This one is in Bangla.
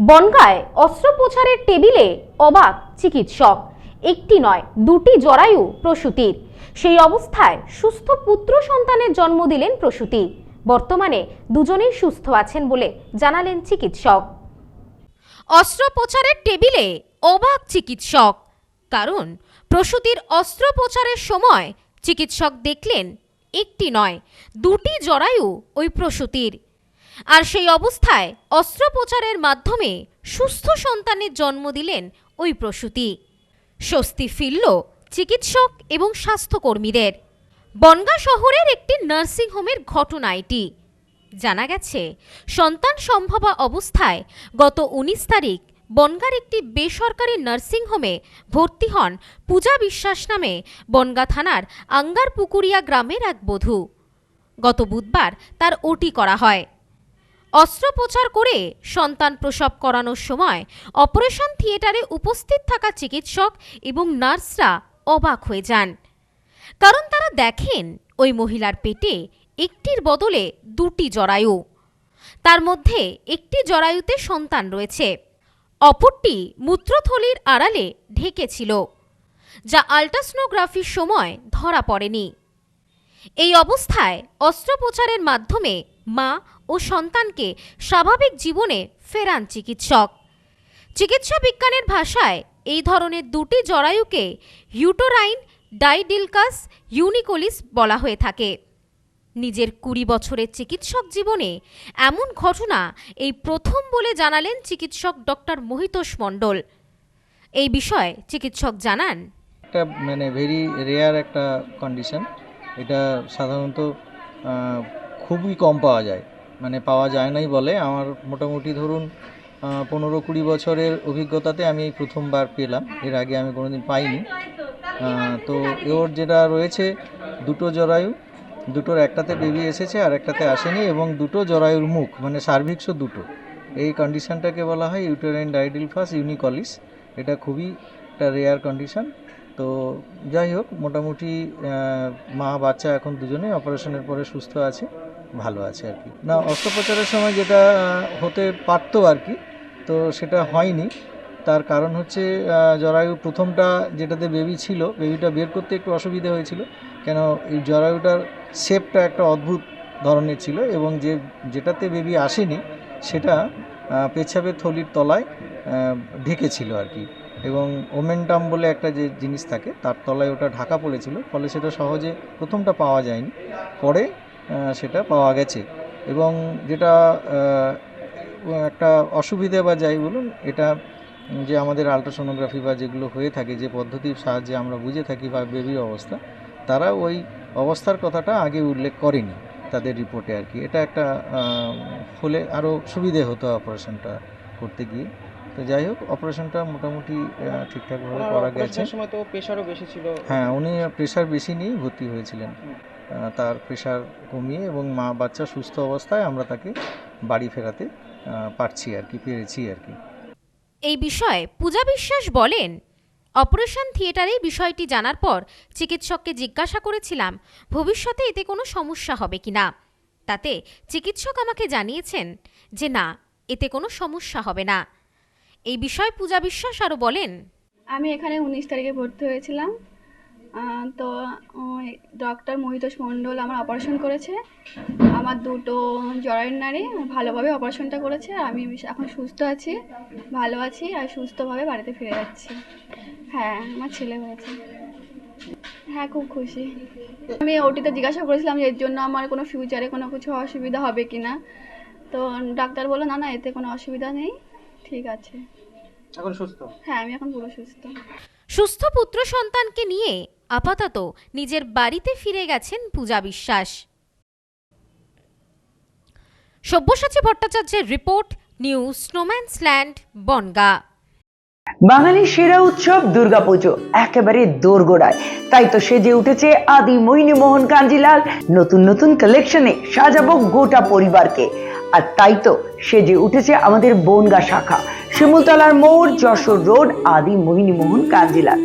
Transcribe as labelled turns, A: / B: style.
A: বনগায় অস্ত্রোপচারের টেবিলে অবাক চিকিৎসক। একটি নয়, দুটি জরায়ু প্রসূতির। সেই অবস্থায় সুস্থ পুত্র সন্তানের জন্ম দিলেন প্রসূতি। বর্তমানে দুজনেই সুস্থ আছেন বলে জানালেন চিকিৎসক। অস্ত্রোপচারের টেবিলে অবাক চিকিৎসক। কারণ প্রসূতির অস্ত্রোপচারের সময় চিকিৎসক দেখলেন একটি নয়, দুটি জরায়ু ওই প্রসূতির। আর সেই অবস্থায় অস্ত্রোপচারের মাধ্যমে সুস্থ সন্তানের জন্ম দিলেন ওই প্রসূতি। স্বস্তি ফিরল চিকিৎসক এবং স্বাস্থ্যকর্মীদের। বনগা শহরের একটি নার্সিংহোমের ঘটনা এটি জানা গেছে, সন্তান সম্ভবা অবস্থায় গত উনিশ তারিখ বনগার একটি বেসরকারি নার্সিংহোমে ভর্তি হন পূজা বিশ্বাস নামে বনগা থানার আঙ্গার পুকুরিয়া গ্রামের এক বধূ। গত বুধবার তার ওটি করা হয়। অস্ত্রোপচার করে সন্তান প্রসব করানোর সময় অপারেশন থিয়েটারে উপস্থিত থাকা চিকিৎসক এবং নার্সরা অবাক হয়ে যান। কারণ তারা দেখেন, ওই মহিলার পেটে একটির বদলে দুটি জরায়ু। তার মধ্যে একটি জরায়ুতে সন্তান রয়েছে। অপরটি মূত্রথলির আড়ালে ঢেকেছিল যা আল্ট্রাসনোগ্রাফির সময় ধরা পড়েনি। এই অবস্থায় অস্ত্রোপচারের মাধ্যমে মা ও সন্তানকে স্বাভাবিক জীবনে ফেরান চিকিৎসক। চিকিৎসা বিজ্ঞানের ভাষায় এই ধরনের দুটি জরায়ুকে ইউটোরাইন ডাইডিলকাস ইউনিকোলিস বলা হয়ে থাকে। নিজের কুড়ি বছরের চিকিৎসক জীবনে এমন ঘটনা এই প্রথম বলে জানালেন চিকিৎসক ডক্টর মহিতোষ মণ্ডল। এই বিষয়ে চিকিৎসক জানান,
B: একটা মানে ভেরি রেয়ার একটা কন্ডিশন এটা সাধারণত খুবই কম পাওয়া যায়। মানে পাওয়া যায় নাই বলে। আমার মোটামুটি ধরুন পনেরো কুড়ি বছরের অভিজ্ঞতাতে আমি এই প্রথমবার পেলাম। এর আগে আমি কোনোদিন পাইনি। তো ওর যেটা রয়েছে, দুটো জরায়ু। দুটোর একটাতে বেবি এসেছে আর একটাতে আসেনি এবং দুটো জরায়ুর মুখ মানে সার্ভিক্সও দুটো। এই কন্ডিশনটাকে বলা হয় ইউটেরাইন ডাইডিলফাস ইউনিকলিস এটা খুবই একটা রেয়ার কন্ডিশন তো যাই হোক, মোটামুটি মা বাচ্চা এখন দুজনেই অপারেশনের পরে সুস্থ আছে। ভালো আছে আর কি। না অস্ত্রোপচারের সময় যেটা হতে পারতো আর কি তো সেটা হয়নি। তার কারণ হচ্ছে জরায়ু প্রথমটা যেটাতে বেবি ছিল বেবিটা বের করতে একটু অসুবিধা হয়েছিল। কেন এই জরায়ুটার শেপটা একটা অদ্ভুত ধরনের ছিল এবং যে যেটাতে বেবি আসেনি সেটা আহ, পেছাবের থলির তলায় ঢেকেছিল আর কি। এবং ওমেন্টাম বলে একটা যে জিনিস থাকে তার তলায় ওটা ঢাকা পড়েছিল ফলে সেটা সহজে প্রথমটা পাওয়া যায়নি। পরে সেটা পাওয়া গেছে। এবং যেটা একটা অসুবিধে বা যাই বলুন এটা যে আমাদের আলট্রাসোনোগ্রাফি বা যেগুলো হয়ে থাকে যে পদ্ধতির সাহায্যে আমরা বুঝে থাকি বা বেবির অবস্থা তারা ওই অবস্থার কথাটা আগে উল্লেখ করেনি তাদের রিপোর্টে আর কি। এটা একটা হলে আরও সুবিধে হতো অপারেশনটা করতে গিয়ে। তো যাই হোক অপারেশনটা মোটামুটি ঠিকঠাকভাবে করা গেছে।
C: সময় তো প্রেশারও বেশি ছিল।
B: হ্যাঁ উনি প্রেশার বেশি নিয়েই ভর্তি হয়েছিলেন। তার প্রেশার কমিয়ে এবং মা বাচ্চা সুস্থ অবস্থায় আমরা তাকে বাড়ি ফেরাতে পারছি আর কি পেরেছি আর কি।
A: এই বিষয়ে পূজা বিশ্বাস বলেন অপারেশন থিয়েটারে বিষয়টি জানার পর চিকিৎসককে জিজ্ঞাসা করেছিলাম ভবিষ্যতে এতে কোনো সমস্যা হবে কি না? তাতে চিকিৎসক আমাকে জানিয়েছেন যে না এতে কোনো সমস্যা হবে না। এই বিষয়ে পূজা বিশ্বাস আরও বলেন।
D: আমি এখানে উনিশ তারিখে ভর্তি হয়েছিলাম। তো ওই ডক্টর মহিতোষ মণ্ডল আমার অপারেশন করেছে। আমার দুটো জরায়ুর নারী ভালোভাবে অপারেশনটা করেছে আর আমি এখন সুস্থ আছি ভালো আছি আর সুস্থভাবে বাড়িতে ফিরে যাচ্ছি। হ্যাঁ আমার ছেলে হয়েছে। হ্যাঁ খুব খুশি। আমি ওটিতে জিজ্ঞাসা করেছিলাম যে এর জন্য আমার কোনো ফিউচারে কোনো কিছু অসুবিধা হবে কি না তো ডাক্তার বলল না না এতে কোনো অসুবিধা নেই। ঠিক আছে।
C: এখন সুস্থ?
D: হ্যাঁ আমি এখন পুরো সুস্থ।
A: সুস্থ পুত্র সন্তানকে নিয়ে আপাতত নিজের বাড়িতে ফিরে গেছেন পূজা বিশ্বাস। সব্যসাচী ভট্টাচার্যের report, news snowman's land Bongaon.
E: বাঙালির সেরা উৎসব দুর্গাপুজো, একেবারে দোরগোড়ায়। তাই তো সেজে উঠেছে আদি মোহিনী মোহন কাঞ্জিলাল। নতুন নতুন কালেকশনে সাজাবো গোটা পরিবারকে। আর তাই তো সেজে উঠেছে আমাদের বনগা শাখা, শিমুলতলার মোড়, যশোর রোড আদি মোহিনী মোহন কাঞ্জিলাল।